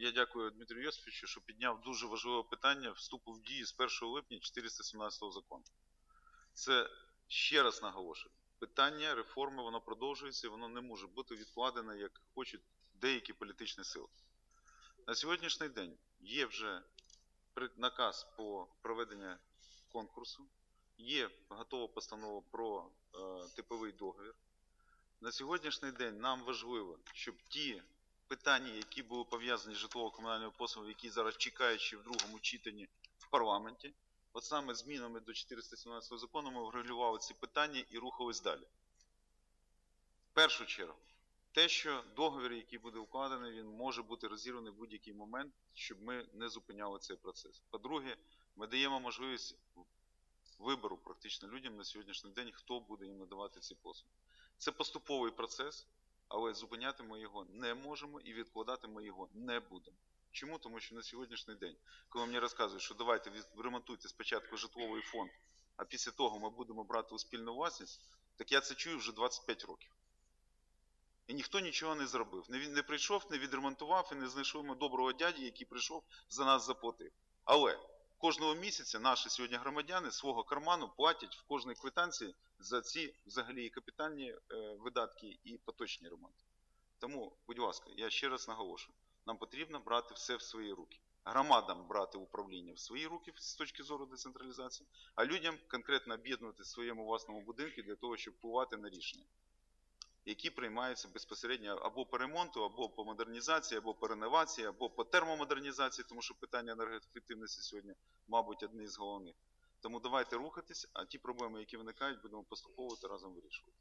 я дякую Дмитрію Йосифовичу, що підняв дуже важливе питання вступу в дію з 1 липня 417 закону. Це ще раз наголошую. Питання реформи воно продовжується, і воно не може бути відкладене, як хочуть деякі політичні сили. На сьогоднішній день є вже наказ по проведенню конкурсу, є готова постанова про е, типовий договір. На сьогоднішній день нам важливо, щоб ті питання, які були пов'язані з житлово-комунальними послугами, які зараз чекають ще в другому читанні в парламенті, от саме змінами до 417 закону ми врегулювали ці питання і рухались далі. В першу чергу, те, що договір, який буде укладений, він може бути розірваний в будь-який момент, щоб ми не зупиняли цей процес. По-друге, ми даємо можливість вибору практично людям на сьогоднішній день, хто буде їм надавати ці послуги. Це поступовий процес, але зупиняти ми його не можемо і відкладати ми його не будемо. Чому? Тому що на сьогоднішній день, коли мені розказують, що давайте відремонтуйте спочатку житловий фонд, а після того ми будемо брати у спільну власність, так я це чую вже 25 років. І ніхто нічого не зробив. Не, не прийшов, не відремонтував і не знайшов ми доброго дяді, який прийшов за нас заплатив. Але кожного місяця наші сьогодні громадяни свого карману платять в кожній квитанції за ці взагалі капітальні е, видатки, і поточні ремонти. Тому, будь ласка, я ще раз наголошую, нам потрібно брати все в свої руки. Громадам брати управління в свої руки з точки зору децентралізації, а людям конкретно об'єднувати в своєму власному будинку для того, щоб впливати на рішення, які приймаються безпосередньо або по ремонту, або по модернізації, або по реновації, або по термомодернізації, тому що питання енергоефективності сьогодні, мабуть, одне з головних. Тому давайте рухатись, а ті проблеми, які виникають, будемо поступово та разом вирішувати.